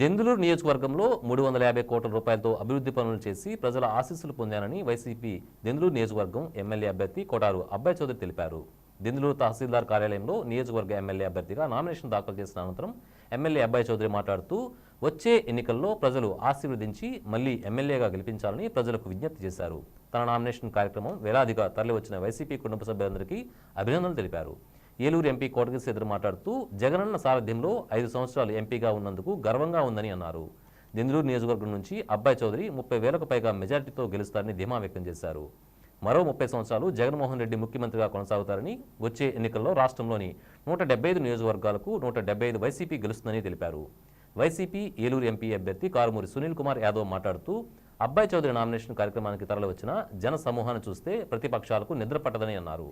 దెందులూరు నియోజకవర్గంలో మూడు వందల యాభై కోట్ల రూపాయలతో అభివృద్ధి పనులు చేసి ప్రజల ఆశీస్సులు పొందానని వైసీపీ దెందులూరు నియోజకవర్గం ఎమ్మెల్యే అభ్యర్థి కోటారు అబ్బాయి చౌదరి తెలిపారు. దెందులూరు తహసీల్దార్ కార్యాలయంలో నియోజకవర్గ ఎమ్మెల్యే అభ్యర్థిగా నామినేషన్ దాఖలు చేసిన అనంతరం ఎమ్మెల్యే అబ్బాయి చౌదరి మాట్లాడుతూ వచ్చే ఎన్నికల్లో ప్రజలు ఆశీర్వదించి మళ్ళీ ఎమ్మెల్యేగా గెలిపించాలని ప్రజలకు విజ్ఞప్తి చేశారు. తన నామినేషన్ కార్యక్రమం వేలాదిగా తరలివచ్చిన వైసీపీ కుటుంబ సభ్యులందరికీ అభినందనలు తెలిపారు. ఏలూరు ఎంపీ కోటగిరి మాట్లాడుతూ జగనన్న సారథ్యంలో ఐదు సంవత్సరాలు ఎంపీగా ఉన్నందుకు గర్వంగా ఉందని అన్నారు. దెందులూరు నియోజకవర్గం నుంచి అబ్బాయి చౌదరి ముప్పై వేలకు పైగా మెజార్టీతో గెలుస్తారని ధీమా వ్యక్తం చేశారు. మరో ముప్పై సంవత్సరాలు జగన్మోహన్ రెడ్డి ముఖ్యమంత్రిగా కొనసాగుతారని వచ్చే ఎన్నికల్లో రాష్ట్రంలోని నూట డెబ్బై ఐదు నియోజకవర్గాలకు నూట డెబ్బై ఐదు వైసీపీ గెలుస్తుందని తెలిపారు. వైసీపీ ఏలూరు ఎంపీ అభ్యర్థి కారుమూరి సునీల్ కుమార్ యాదవ్ మాట్లాడుతూ అబ్బాయి చౌదరి నామినేషన్ కార్యక్రమానికి తరలివచ్చిన జన సమూహాన్ని చూస్తే ప్రతిపక్షాలకు నిద్ర పట్టదని అన్నారు.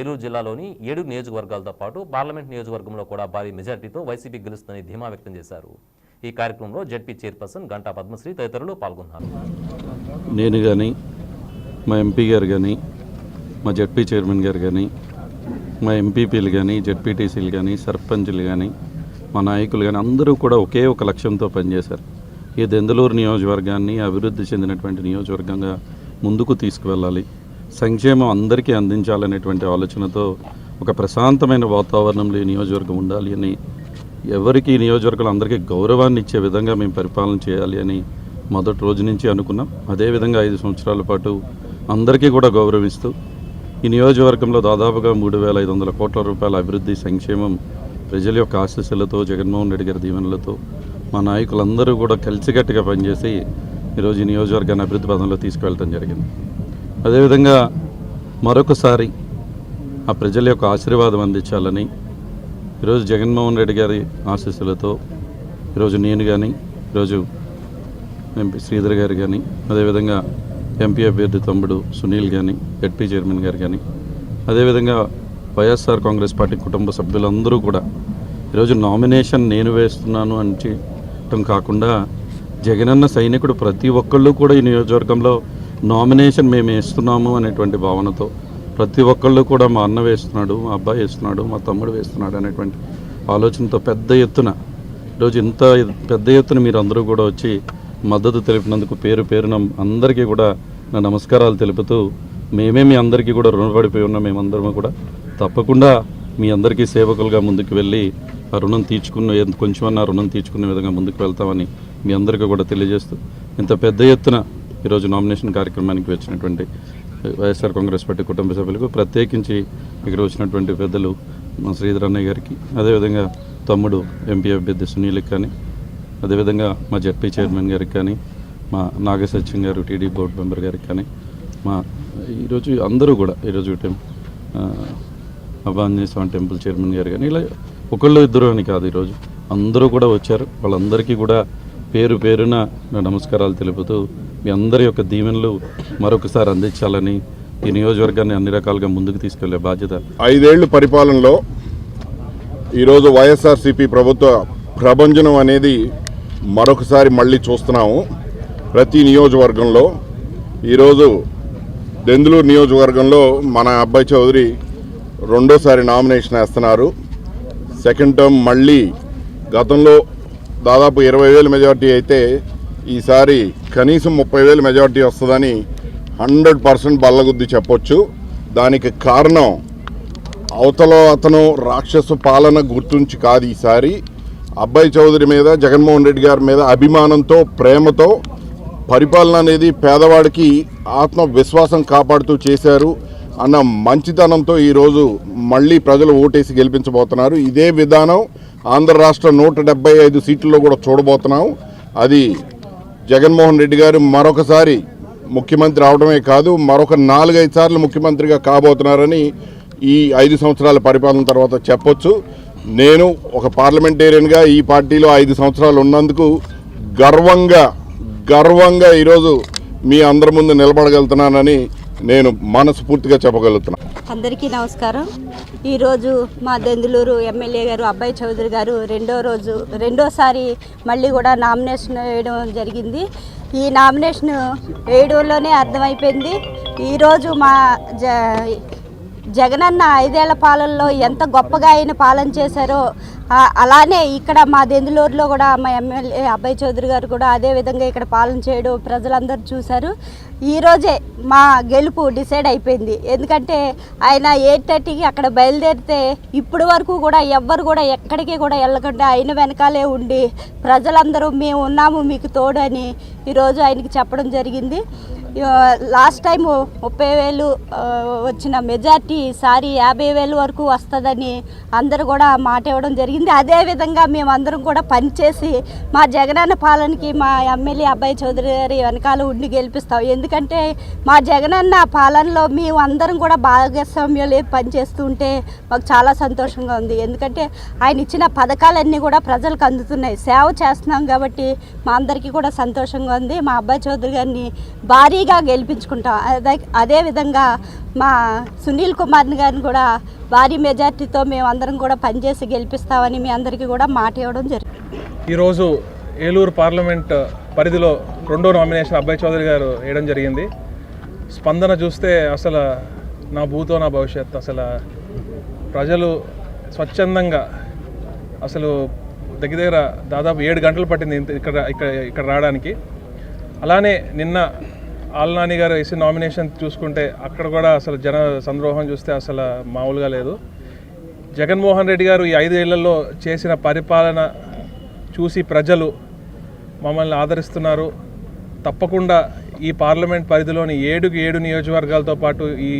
ఏలూరు జిల్లాలోని ఏడు నియోజకవర్గాలతో పాటు పార్లమెంట్ నియోజకవర్గంలో కూడా భారీ మెజార్టీతో వైసీపీ గెలుస్తుందని ధీమా వ్యక్తం చేశారు. ఈ కార్యక్రమంలో జడ్పీ చైర్పర్సన్ గంటా పద్మశ్రీ తదితరులు పాల్గొన్నారు. నేను కానీ మా ఎంపీ గారు కానీ మా జడ్పీ చైర్మన్ గారు కానీ మా ఎంపీపీలు కానీ జడ్పీటీసీలు కానీ సర్పంచ్లు కానీ మా నాయకులు కానీ అందరూ కూడా ఒకే ఒక లక్ష్యంతో పనిచేశారు. ఈ దెందలూరు నియోజకవర్గాన్ని అభివృద్ధి చెందినటువంటి నియోజకవర్గంగా ముందుకు తీసుకువెళ్ళాలి. సంక్షేమం అందరికీ అందించాలనేటువంటి ఆలోచనతో ఒక ప్రశాంతమైన వాతావరణంలో ఈ నియోజకవర్గం ఉండాలి అని ఎవరికి ఈ నియోజకవర్గంలో అందరికీ గౌరవాన్ని ఇచ్చే విధంగా మేము పరిపాలన చేయాలి అని మొదటి రోజు నుంచి అనుకున్నాం. అదేవిధంగా ఐదు సంవత్సరాల పాటు అందరికీ కూడా గౌరవిస్తూ ఈ నియోజకవర్గంలో దాదాపుగా మూడు వేల ఐదు వందల కోట్ల రూపాయల అభివృద్ధి సంక్షేమం ప్రజల యొక్క ఆశీస్సులతో జగన్మోహన్ రెడ్డి గారి దీవెనలతో మా నాయకులందరూ కూడా కలిసికట్టుగా పనిచేసి ఈరోజు ఈ నియోజకవర్గాన్ని అభివృద్ధి పదంలో తీసుకువెళ్ళడం జరిగింది. అదేవిధంగా మరొకసారి ఆ ప్రజల యొక్క ఆశీర్వాదం అందించాలని ఈరోజు జగన్మోహన్ రెడ్డి గారి ఆశీస్సులతో ఈరోజు నేను కానీ ఈరోజు ఎంపీ శ్రీధర్ గారు కానీ అదేవిధంగా ఎంపీ అభ్యర్థి తమ్ముడు సునీల్ కానీ ఎడ్పీ చైర్మన్ గారు కానీ అదేవిధంగా వైఎస్ఆర్ కాంగ్రెస్ పార్టీ కుటుంబ సభ్యులందరూ కూడా ఈరోజు నామినేషన్ నేను వేస్తున్నాను అని కాకుండా జగనన్న సైనికుడు ప్రతి ఒక్కళ్ళు కూడా ఈ నియోజకవర్గంలో నామినేషన్ మేము వేస్తున్నాము అనేటువంటి భావనతో ప్రతి ఒక్కళ్ళు కూడా మా అన్న వేస్తున్నాడు మా అబ్బాయి వేస్తున్నాడు మా తమ్ముడు వేస్తున్నాడు అనేటువంటి ఆలోచనతో పెద్ద ఎత్తున ఈరోజు ఇంత పెద్ద ఎత్తున మీరు అందరూ కూడా వచ్చి మద్దతు తెలిపినందుకు పేరు పేరున అందరికీ కూడా నా నమస్కారాలు తెలుపుతూ మేమే మీ అందరికీ కూడా రుణపడిపోయి ఉన్నాం మేమందరము కూడా తప్పకుండా మీ అందరికీ సేవకులుగా ముందుకు వెళ్ళి ఆ రుణం తీర్చుకున్న కొంచెం కొంచెమన్నా రుణం తీర్చుకునే విధంగా ముందుకు వెళ్తామని మీ అందరికీ కూడా తెలియజేస్తూ ఇంత పెద్ద ఎత్తున ఈరోజు నామినేషన్ కార్యక్రమానికి వచ్చినటువంటి వైఎస్ఆర్ కాంగ్రెస్ పార్టీ కుటుంబ సభ్యులకు ప్రత్యేకించి ఇక్కడ వచ్చినటువంటి పెద్దలు మా శ్రీధర్ అన్నయ్య గారికి అదేవిధంగా తమ్ముడు ఎంపీ అభ్యర్థి సునీల్కి కానీ అదేవిధంగా మా జడ్పీ చైర్మన్ గారికి కానీ మా నాగసత్యం గారు టీడీ బోర్డు మెంబర్ గారికి కానీ మా ఈరోజు అందరూ కూడా ఈరోజు టెం అభాంజనేయ స్వామి టెంపుల్ చైర్మన్ గారు కానీ ఇలా ఒకళ్ళు ఇద్దరు అని కాదు ఈరోజు. అందరూ కూడా వచ్చారు. వాళ్ళందరికీ కూడా పేరు పేరున నా నమస్కారాలు తెలుపుతూ మీ అందరి యొక్క దీవెనలు మరొకసారి అందించాలని ఈ నియోజకవర్గాన్ని అన్ని రకాలుగా ముందుకు తీసుకెళ్ళే బాధ్యత ఐదేళ్ళ పరిపాలనలో ఈరోజు వైఎస్ఆర్సీపీ ప్రభుత్వ ప్రభంజనం అనేది మరొకసారి మళ్ళీ చూస్తున్నాము. ప్రతి నియోజకవర్గంలో ఈరోజు దెందులూరు నియోజకవర్గంలో మన అబ్బాయి చౌదరి రెండోసారి నామినేషన్ వేస్తున్నారు. సెకండ్ టర్మ్ మళ్ళీ గతంలో దాదాపు ఇరవై వేల మెజార్టీ అయితే ఈసారి కనీసం ముప్పై వేల మెజార్టీ వస్తుందని హండ్రెడ్ పర్సెంట్ బల్లగుద్ది చెప్పొచ్చు. దానికి కారణం అవతల అతను రాక్షస పాలన గుర్తుంచి కాదు ఈసారి. అబ్బాయి చౌదరి మీద జగన్మోహన్ రెడ్డి గారి మీద అభిమానంతో ప్రేమతో పరిపాలన అనేది పేదవాడికి ఆత్మవిశ్వాసం కాపాడుతూ చేశారు అన్న మంచితనంతో ఈరోజు మళ్ళీ ప్రజలు ఓటేసి గెలిపించబోతున్నారు. ఇదే విధానం ఆంధ్ర రాష్ట్ర నూట డెబ్బై ఐదు సీట్లలో కూడా చూడబోతున్నాం. అది జగన్మోహన్ రెడ్డి గారు మరొకసారి ముఖ్యమంత్రి అవడమే కాదు మరొక నాలుగైదు సార్లు ముఖ్యమంత్రిగా కాబోతున్నారని ఈ ఐదు సంవత్సరాల పరిపాలన తర్వాత చెప్పొచ్చు. నేను ఒక పార్లమెంటేరియన్గా ఈ పార్టీలో ఐదు సంవత్సరాలు ఉన్నందుకు గర్వంగా గర్వంగా ఈరోజు మీ అందరి ముందు నిలబడగలుగుతున్నానని నేను మనస్ఫూర్తిగా చెప్పగలుగుతున్నాను అందరికీ నమస్కారం. ఈరోజు మా దెందులూరు ఎమ్మెల్యే గారు అబ్బాయి చౌదరి గారు రెండో రోజు రెండోసారి మళ్ళీ కూడా నామినేషన్ వేయడం జరిగింది. ఈ నామినేషన్ వేయడంలోనే అర్థమైపోయింది. ఈరోజు మా జ జగనన్న ఐదేళ్ళ పాలనలో ఎంత గొప్పగా ఆయన పాలన చేశారో అలానే ఇక్కడ మా దెందులూరులో కూడా మా ఎమ్మెల్యే అబ్బాయి చౌదరి గారు కూడా అదే విధంగా ఇక్కడ పాలన చేయడం ప్రజలందరూ చూశారు. ఈరోజే మా గెలుపు డిసైడ్ అయిపోయింది. ఎందుకంటే ఆయన ఎయిట్ థర్టీకి అక్కడ బయలుదేరితే ఇప్పుడు వరకు కూడా ఎవ్వరు కూడా ఎక్కడికి కూడా వెళ్ళకుండా ఆయన వెనకాలే ఉండి ప్రజలందరూ మేము ఉన్నాము మీకు తోడు అని ఈరోజు ఆయనకి చెప్పడం జరిగింది. లాస్ట్ టైం ముప్పై వేలు వచ్చిన మెజార్టీ ఈసారి యాభై వేలు వరకు వస్తుందని అందరూ కూడా మాట ఇవ్వడం జరిగింది. అదేవిధంగా మేమందరం కూడా పనిచేసి మా జగనన్న పాలనకి మా ఎమ్మెల్యే అబ్బాయి చౌదరి గారి వెనకాల ఉండి గెలిపిస్తాం. ఎందుకంటే మా జగనన్న పాలనలో మేము అందరం కూడా భాగస్వామ్యాలు పనిచేస్తూ ఉంటే మాకు చాలా సంతోషంగా ఉంది. ఎందుకంటే ఆయన ఇచ్చిన పథకాలన్నీ కూడా ప్రజలకు అందుతున్నాయి. సేవ చేస్తున్నాం కాబట్టి మా అందరికీ కూడా సంతోషంగా ఉంది. మా అబ్బాయి చౌదరి గారిని భారీ ఈజీగా గెలిపించుకుంటాం. అదే అదేవిధంగా మా సునీల్ కుమార్ని గారిని కూడా భారీ మెజార్టీతో మేము అందరం కూడా పనిచేసి గెలిపిస్తామని మీ అందరికీ కూడా మాట ఇవ్వడం జరిగింది ఈరోజు ఏలూరు పార్లమెంట్ పరిధిలో రెండో నామినేషన్ అబ్బాయి చౌదరి గారు వేయడం జరిగింది. స్పందన చూస్తే అసలు నా భూతో నా భవిష్యత్ అసలు ప్రజలు స్వచ్ఛందంగా అసలు దగ్గర దగ్గర దాదాపు ఏడు గంటలు పట్టింది ఇక్కడ ఇక్కడ ఇక్కడ రావడానికి. అలానే నిన్న ఆల్నాని గారు వేసిన నామినేషన్ చూసుకుంటే అక్కడ కూడా అసలు జన సంద్రోహం చూస్తే అసలు మామూలుగా లేదు. జగన్మోహన్ రెడ్డి గారు ఈ ఐదేళ్ళలో చేసిన పరిపాలన చూసి ప్రజలు మమ్మల్ని ఆదరిస్తున్నారు. తప్పకుండా ఈ పార్లమెంట్ పరిధిలోని ఏడుకి ఏడు నియోజకవర్గాలతో పాటు ఈ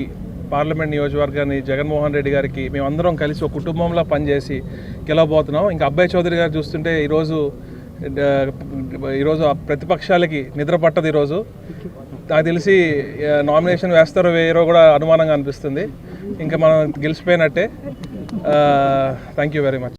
పార్లమెంట్ నియోజకవర్గాన్ని జగన్మోహన్ రెడ్డి గారికి మేమందరం కలిసి ఒక కుటుంబంలో పనిచేసి గెలవబోతున్నాం. ఇంకా అబ్బాయి చౌదరి గారు చూస్తుంటే ఈరోజు ఈరోజు ప్రతిపక్షాలకి నిద్ర పట్టదు ఈరోజు. నాకు తెలిసి నామినేషన్ వేస్తారో వేయరో కూడా అనుమానంగా అనిపిస్తుంది. ఇంకా మనం గెలిచిపోయినట్టే. Thank you very much